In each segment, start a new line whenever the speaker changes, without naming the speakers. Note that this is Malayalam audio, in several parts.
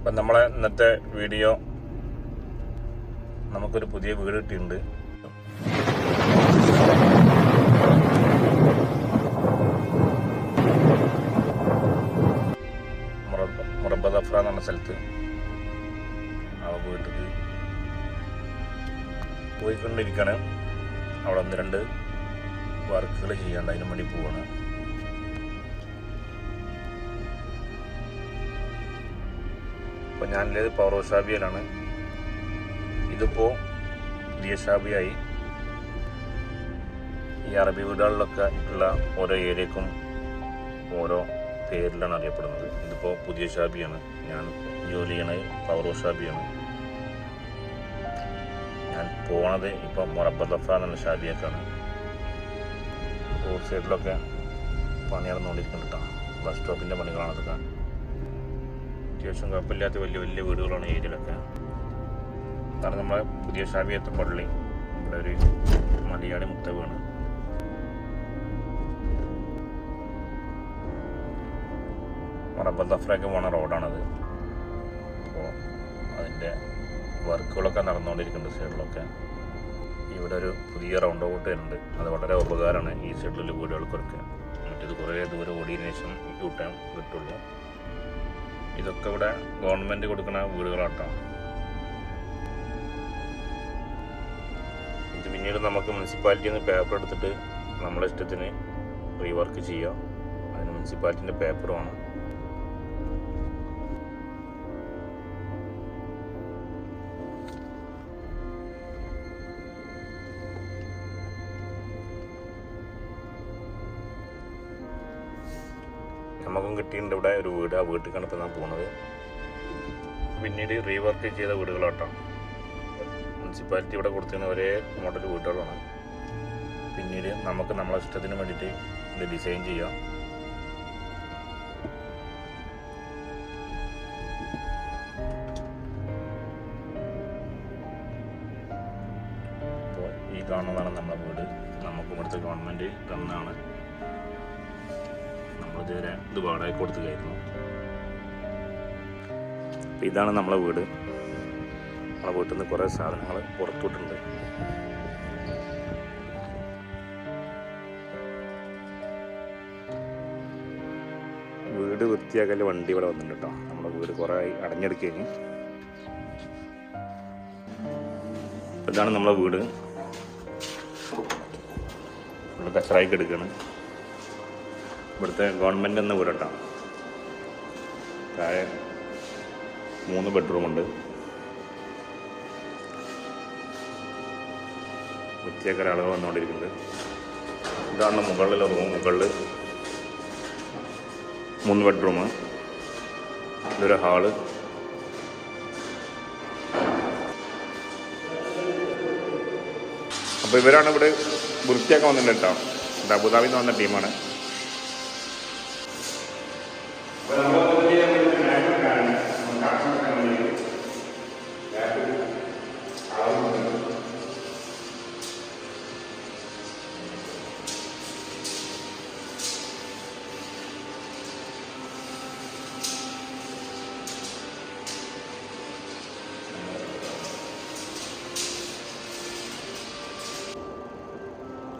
അപ്പം നമ്മളെ ഇന്നത്തെ വീഡിയോ നമുക്കൊരു പുതിയ വീട് കിട്ടിയിട്ടുണ്ട്. മുറബ- ദഫ്ര സ്ഥലത്ത് ആ വീട്ടിൽ പോയിക്കൊണ്ടിരിക്കുകയാണ് അവിടെ ഒന്ന് രണ്ട് വർക്കുകൾ ചെയ്യാണ്ട് അതിനു വേണ്ടി പോവാണ്. അപ്പോൾ ഞാനുള്ളത് പവർ ഷാബിയിലാണ് ഇതിപ്പോൾ പുതിയ ഷാബിയായി. ഈ അറബി വീടുകളിലൊക്കെ ഉള്ള ഓരോ ഏരിയക്കും ഓരോ പേരിലാണ് അറിയപ്പെടുന്നത്. ഇതിപ്പോൾ പുതിയ ഷാബിയാണ്. ഞാൻ ജോലി ചെയ്യണത് പവർ ഷാബിയാണ്. ഞാൻ പോണത് ഇപ്പോൾ മൊറബദഫ എന്ന ഷാബിയൊക്കെയാണ് റോഡ് സൈഡിലൊക്കെ പണി നടന്നുകൊണ്ടിരിക്കുന്നുണ്ട് കേട്ടോ ബസ് സ്റ്റോപ്പിന്റെ പണികളാണ് ഇതൊക്കെ അത്യാവശ്യം കുഴപ്പമില്ലാത്ത വലിയ വലിയ വീടുകളാണ് ഏരിയയിലൊക്കെ. അതാണ് നമ്മളെ പുതിയ ഷാബിയത്തെ പള്ളി ഇവിടെ ഒരു മലയാളി മുത്തവാണ് മറബദ്ദഫ്രയൊക്കെ പോണ റോഡാണത്. അപ്പോൾ അതിന്റെ വർക്കുകളൊക്കെ നടന്നുകൊണ്ടിരിക്കുന്നുണ്ട് സൈഡിലൊക്കെ. ഇവിടെ ഒരു പുതിയ റൗണ്ട് ഔട്ട് വരുന്നുണ്ട്. അത് വളരെ ഉപകാരമാണ് ഈ സൈഡിലുള്ള വീടുകൾക്കൊക്കെ. മറ്റേത് കുറേ ദൂരം ഓടിയതിനു ശേഷം യൂ കിട്ടുള്ളൂ ഇതൊക്കെ ഇവിടെ ഗവൺമെന്റ് കൊടുക്കുന്ന വീടുകളാട്ടോ. ഇത് പിന്നീട് നമുക്ക് മുനിസിപ്പാലിറ്റിയിൽ നിന്ന് പേപ്പർ എടുത്തിട്ട് നമ്മളെ ഇഷ്ടത്തിന് റീവർക്ക് ചെയ്യാം. അതിന് മുനിസിപ്പാലിറ്റിന്റെ പേപ്പർ വേണം. നമുക്കും കിട്ടിയിട്ടുണ്ട് ഇവിടെ ഒരു വീട്. ആ വീട്ടിൽ കണ്ടെത്താൻ പോകുന്നത് പിന്നീട് റീവർക്ക് ചെയ്ത വീടുകളാട്ടോ. മുനിസിപ്പാലിറ്റി ഇവിടെ കൊടുത്തിരുന്ന ഒരേ മോഡൽ വീടുകളാണ്. പിന്നീട് നമുക്ക് നമ്മളെ ഇഷ്ടത്തിന് വേണ്ടിയിട്ട് ഇത് ഡിസൈൻ ചെയ്യാം. ഈ കാണുന്നതാണ് നമ്മളെ വീട്. നമുക്ക് ഇവിടുത്തെ ഗവൺമെന്റ് തന്നാണ്. നമ്മളിതുവരെ ഇത് വാടക കൊടുത്തു കഴിഞ്ഞു ഇതാണ് നമ്മളെ വീട്. നമ്മളെ വീട്ടിൽ നിന്ന് കുറേ സാധനങ്ങൾ പുറത്തുവിട്ടുണ്ട്. വീട് വൃത്തിയാക്കൽ വണ്ടി ഇവിടെ വന്നിട്ടുണ്ട് കേട്ടോ നമ്മുടെ വീട് കുറേ അടഞ്ഞെടുക്കുകയും ഇതാണ് നമ്മളെ വീട്. കച്ചറായിക്ക് എടുക്കുകയാണ് ഇവിടുത്തെ ഗവൺമെന്റ് എന്ന വീടട്ടാണ് താഴെ മൂന്ന് ബെഡ്റൂമുണ്ട് വൃത്തിയാക്കാൻ ആളുകൾ വന്നുകൊണ്ടിരിക്കുന്നത് ഇതാണ് മുകളിലെ റൂം മുകളിൽ മൂന്ന് ബെഡ്റൂം ഇതൊരു ഹാൾ അപ്പോൾ ഇവരാണ് ഇവിടെ വൃത്തിയാക്കാൻ വന്നിട്ടുണ്ട് കേട്ടോ അബുദാബിന്ന് വന്ന ടീമാണ്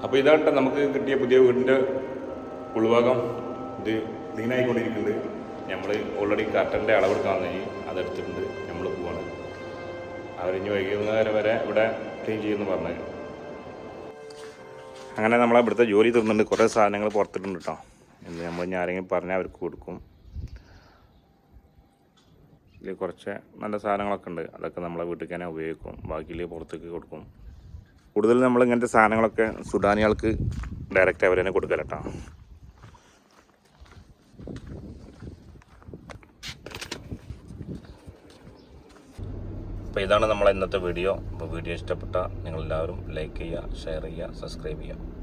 അപ്പോൾ ഇതാട്ടെ നമുക്ക് കിട്ടിയ പുതിയ വീടിന്റെ ഉൾഭാഗം. ഇത് ക്ലീനായിക്കൊണ്ടിരിക്കുന്നുണ്ട് നമ്മൾ ഓൾറെഡി കട്ടന്റെ അളവെടുക്കാൻ വന്നു അതെടുത്തിട്ടുണ്ട്. നമ്മൾ പോവാണ്. അവരിഞ്ഞ് വൈകുന്നേരം വരെ ഇവിടെ ക്ലീൻ ചെയ്യുമെന്ന് പറഞ്ഞു. അങ്ങനെ നമ്മൾ ഇവിടുത്തെ ജോലി തീർന്നിട്ടുണ്ട്. കുറേ സാധനങ്ങൾ പുറത്തിട്ടുണ്ട് കേട്ടോ എന്ന് നമ്മൾ ഇനി ആരെങ്കിലും പറഞ്ഞാൽ അവർക്ക് കൊടുക്കും. ഇതിൽ കുറച്ച് നല്ല സാധനങ്ങളൊക്കെ ഉണ്ട്. അതൊക്കെ നമ്മളെ വീട്ടിൽ തന്നെ ഉപയോഗിക്കും. ബാക്കിയിൽ പുറത്തേക്ക് കൊടുക്കും. കൂടുതൽ നമ്മൾ ഇങ്ങനത്തെ സാധനങ്ങളൊക്കെ സുഡാനികൾക്ക് ഡയറക്റ്റ് അവർ തന്നെ കൊടുക്കലട്ടോ അപ്പോൾ ഇതാണ് നമ്മളെ ഇന്നത്തെ വീഡിയോ. അപ്പോൾ വീഡിയോ ഇഷ്ടപ്പെട്ട നിങ്ങളെല്ലാവരും ലൈക്ക് ചെയ്യുക ഷെയർ ചെയ്യുക സബ്സ്ക്രൈബ് ചെയ്യുക.